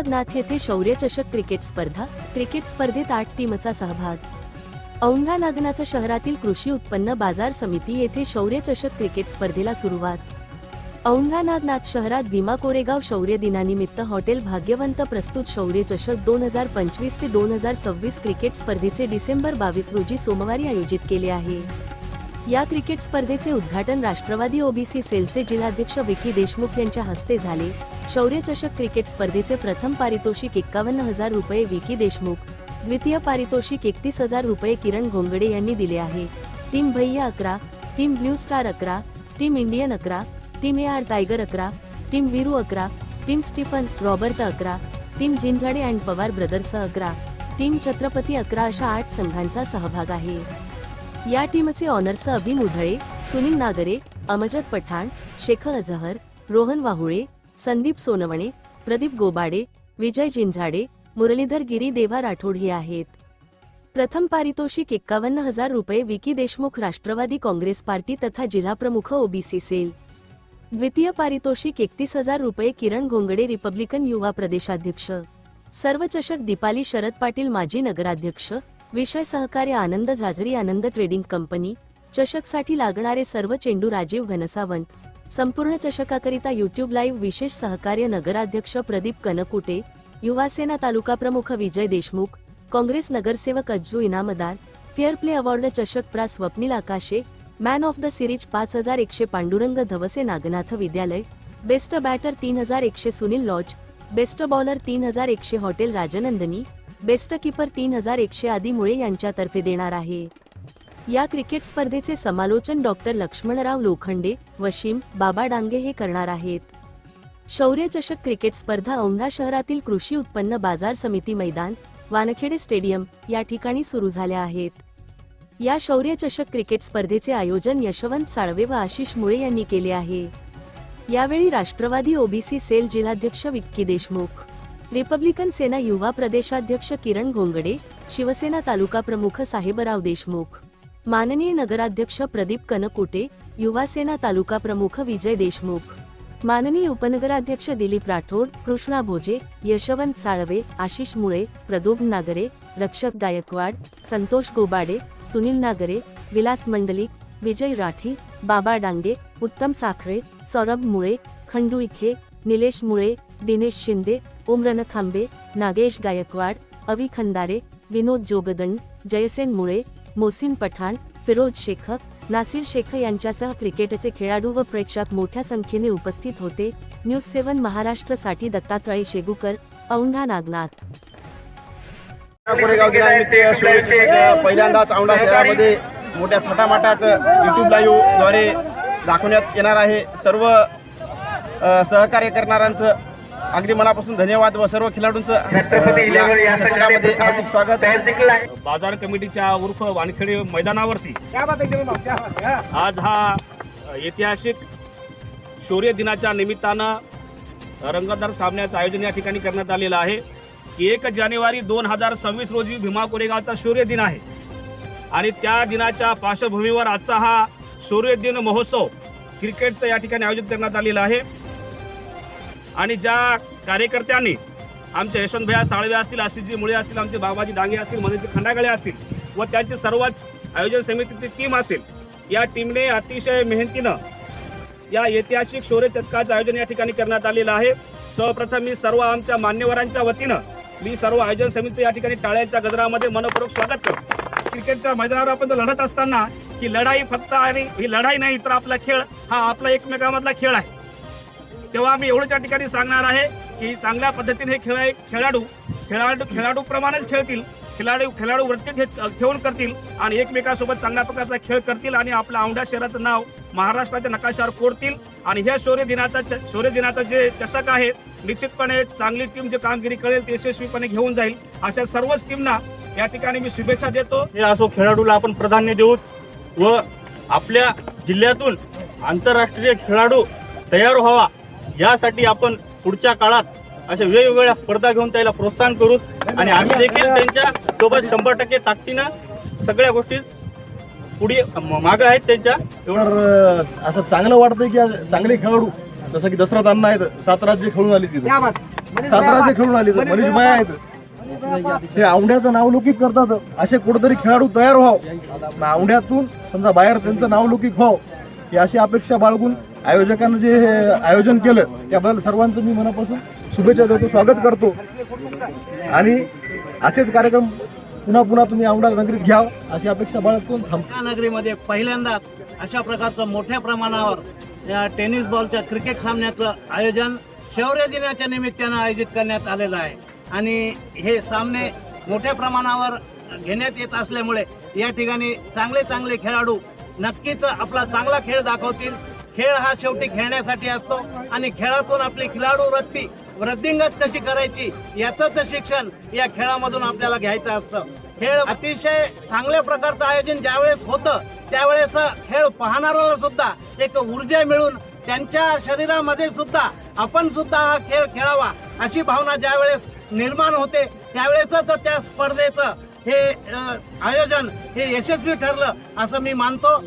नागनाथ येथे शौर्यचषक क्रिकेट स्पर्धा क्रिकेट स्पर्धेत आठ टीमचा सहभाग. औंढा नागनाथ शहरातील कृषी उत्पन्न बाजार समिती येथे शौर्यचषक क्रिकेट स्पर्धेला सुरुवात. औंढा नागनाथ शहरात भीमा कोरेगाव शौर्य दिनानिमित्त हॉटेल भाग्यवंत प्रस्तुत शौर्यचषक दोन हजार पंचवीस ते दोन हजार सव्वीस क्रिकेट स्पर्धेचे डिसेंबर बावीस रोजी सोमवारी आयोजित केले आहे. या क्रिकेट स्पर्धेचे उद्घाटन राष्ट्रवादी ओबीसी सेलचे जिल्हाध्यक्ष विकी देशमुख यांच्या हस्ते झाले. शौर्य चषक क्रिकेट स्पर्धेचे प्रथम पारितोषिक एक्कावन्न हजार रुपये विकी देशमुख द्वितीय पारितोषिक एकतीस हजार रुपये किरण घोंगडे यांनी दिले आहे. टीम भैया अकरा टीम ब्ल्यू स्टार अकरा टीम इंडियन अकरा टीम ए आर टायगर अकरा टीम वीरू अकरा टीम स्टीफन रॉबर्ट अकरा team Jinjade and Pawar brothers अकरा टीम छत्रपती अकरा अशा आठ संघांचा सहभाग आहे. या टीमचे ऑनर्स अभि मुधळे सुनील नागरे अमजद पठाण शेख अजहर रोहन वाहुळे संदीप सोनवणे प्रदीप गोबाडे विजय जिंझाडे मुरलीधर गिरी देवा राठोड हे आहेत. प्रथम पारितोषिक एक्कावन्न हजार रुपये विकी देशमुख राष्ट्रवादी काँग्रेस पार्टी तथा जिल्हाप्रमुख ओबीसी सेल. द्वितीय पारितोषिक एकतीस हजार रुपये किरण घोंगडे रिपब्लिकन युवा प्रदेशाध्यक्ष. सर्वचषक दीपाली शरद पाटील माजी नगराध्यक्ष. विषय सहकार्य आनंद झाजरी आनंद ट्रेडिंग कंपनी चषकसाठी लागणारे सर्व चेंडू राजीव घनसावंत संपूर्ण चषकाकरिता युट्यूब लाईव्ह विशेष सहकार्य नगराध्यक्ष प्रदीप कनकुटे युवासेना तालुका प्रमुख विजय देशमुख काँग्रेस नगरसेवक Ajju Inamdar fair play award चषक प्रा स्वप्नील आकाशे मॅन ऑफ द सिरीज पाच हजार एकशे पांडुरंग धवसे नागनाथ विद्यालय बेस्ट बॅटर तीन हजार एकशे सुनील लॉज बेस्ट बॉलर तीन हजार एकशे हॉटेल राजनंदनी बेस्ट किपर तीन हजार एकशे आदी मुळे यांच्यातर्फे देणार आहे. या क्रिकेट स्पर्धेचे समालोचन डॉक्टर लक्ष्मणराव लोखंडे वशीम बाबा डांगे हे करणार आहेत. शौर्य चषक क्रिकेट स्पर्धा औंढा शहरातील कृषी उत्पन्न बाजार समिती मैदान वानखेडे स्टेडियम या ठिकाणी सुरू झाल्या आहेत. या शौर्य चषक क्रिकेट स्पर्धेचे आयोजन यशवंत साळवे व आशिष मुळे यांनी केले आहे. यावेळी राष्ट्रवादी ओबीसी सेल जिल्हाध्यक्ष विक्की देशमुख रिपब्लिकन सेना युवा प्रदेशाध्यक्ष किरण घोंगडे, शिवसेना तालुका प्रमुख साहेबराव देशमुख, माननीय नगराध्यक्ष प्रदीप कनकोटे, युवा सेना तालुका प्रमुख विजय देशमुख, माननीय उपनगराध्यक्ष दिलीप राठोड, कृष्णा भोजे, यशवंत साळवे, आशिष मुळे प्रदोभ नागरे, रक्षक गायकवाड, संतोष गोबाडे, सुनील नागरे, विलास मंडलिक, विजय राठी, बाबा डांगे, उत्तम साखरे, सौरभ मुळे, खंडू इखे, निलेश मुळे, दिनेश शिंदे उमरन खांबे नागेश गायकवाड अवी खंदारे विनोद जोगदंड जयसेन मुळे मोसिन पठाण फिरोज शेख नासिर शेख यांच्यासह क्रिकेटचे खेळाडू व प्रेक्षक मोठ्या संख्येने उपस्थित होते. न्यूज सेवन महाराष्ट्रसाठी दत्तात्रय शेगुकर औंढा नागनाथ कोरेगाव पहिल्यांदाच औंढा शहरामध्ये मोठ्या थाटामाटात युट्यूब लाईव्हद्वारे दाखवण्यात येणार आहे. सर्व सहकार्य करणाऱ्यांचं अगदी मनापासून धन्यवाद व सर्व खेळाडूंचं चषकामध्ये हार्दिक स्वागत. बाजार कमिटीच्या उर्फ वानखेडे मैदानावरती आज हा ऐतिहासिक शौर्य दिनाच्या निमित्तानं रंगतदार सामन्याचं आयोजन या ठिकाणी करण्यात आलेलं आहे. की एक जानेवारी दोन हजार सव्वीस रोजी भीमा कोरेगावचा शौर्य दिन आहे. आणि त्या दिनाच्या पार्श्वभूमीवर आजचा हा शौर्य दिन महोत्सव क्रिकेटचं या ठिकाणी आयोजित करण्यात आलेला आहे. आणि ज्या कार्यकर्त्यांनी आमचे यशवंतभया साळवे असतील आशिषजी मुळे असतील आमचे बाबाजी डांगे असतील मधुजी खंडागळे असतील व त्यांची सर्वच आयोजन समितीची टीम असेल या टीमने अतिशय मेहनतीनं या ऐतिहासिक शौर्य चषकाचं आयोजन या ठिकाणी करण्यात आलेलं आहे. सर्वप्रथम मी सर्व आमच्या मान्यवरांच्या वतीनं मी सर्व आयोजन समितीचं या ठिकाणी टाळ्यांच्या गजरामध्ये मनपूर्वक स्वागत करतो. क्रिकेटच्या मैदानावर आपण लढत असताना ही लढाई फक्त आणि ही लढाई नाही तर आपला खेळ हा आपला एकमेकांमधला खेळ आहे. तेव्हा मी एवढं त्या ठिकाणी सांगणार आहे की चांगल्या पद्धतीने हे खेळ खेळाडू खेळाडू खेळाडूप्रमाणेच खेळतील. खेळाडू खेळाडू वृत्ती घेत ठेवून करतील आणि एकमेकांसोबत चांगल्या प्रकारचा खेळ करतील आणि आपल्या औंढा शहराचं नाव महाराष्ट्राच्या नकाशावर कोरतील. आणि ह्या शौर्य दिनाचा शौर्य जे चषक आहे निश्चितपणे चांगली टीम जे कामगिरी कळेल ते यशस्वीपणे घेऊन जाईल. अशा सर्वच टीमना या ठिकाणी मी शुभेच्छा देतो. हे असो खेळाडूला आपण प्राधान्य देऊ व आपल्या जिल्ह्यातून आंतरराष्ट्रीय खेळाडू तयार व्हावा. यासाठी आपण पुढच्या काळात अशा वेगवेगळ्या स्पर्धा घेऊन त्याला प्रोत्साहन करू. आणि आम्ही देखील त्यांच्यासोबत शंभर टक्के ताकदीनं सगळ्या गोष्टी पुढे मागं आहेत त्यांच्या. एवढं तर असं चांगलं वाटतंय की चांगले खेळाडू जसं की दसरथ अण्णा आहेत सात राज्य खेळून आली तिथे. साताराचे खेळून आले तर मनीष माया आहेत. हे औंढ्याचं नावलौकिक करतात. असे कुठेतरी खेळाडू तयार व्हाव. औंढ्यातून समजा बाहेर त्यांचं नावलौकिक व्हाव ही अशी अपेक्षा बाळगून आयोजकांनी जे आयोजन केलं त्याबद्दल सर्वांचं मी मनापासून शुभेच्छा देतो स्वागत करतो. आणि असेच कार्यक्रम पुन्हा पुन्हा तुम्ही औंढा नगरीत घ्याव अशी अपेक्षा बाळगतो थांबा नगरीमध्ये पहिल्यांदाच अशा प्रकारचं मोठ्या प्रमाणावर या टेनिस बॉलच्या क्रिकेट सामन्याचं आयोजन शौर्य दिनाच्या निमित्तानं आयोजित करण्यात आलेलं आहे. आणि हे सामने मोठ्या प्रमाणावर घेण्यात येत असल्यामुळे या ठिकाणी चांगले चांगले खेळाडू नक्कीच आपला चांगला खेळ दाखवतील. खेळ हा शेवटी खेळण्यासाठी असतो. आणि खेळातून आपली खेळाडू वृत्ती वृद्धिंगत कशी करायची याचंच शिक्षण या खेळामधून आपल्याला घ्यायचं असतं. खेळ अतिशय चांगल्या प्रकारचं आयोजन ज्यावेळेस होतं त्यावेळेस खेळ पाहणाऱ्याला सुद्धा एक ऊर्जा मिळून त्यांच्या शरीरामध्ये सुद्धा आपण सुद्धा हा खेळ खेळावा अशी भावना ज्यावेळेस निर्माण होते त्यावेळेसच त्या स्पर्धेचं हे आयोजन हे यशस्वी ठरलं असं मी मानतो.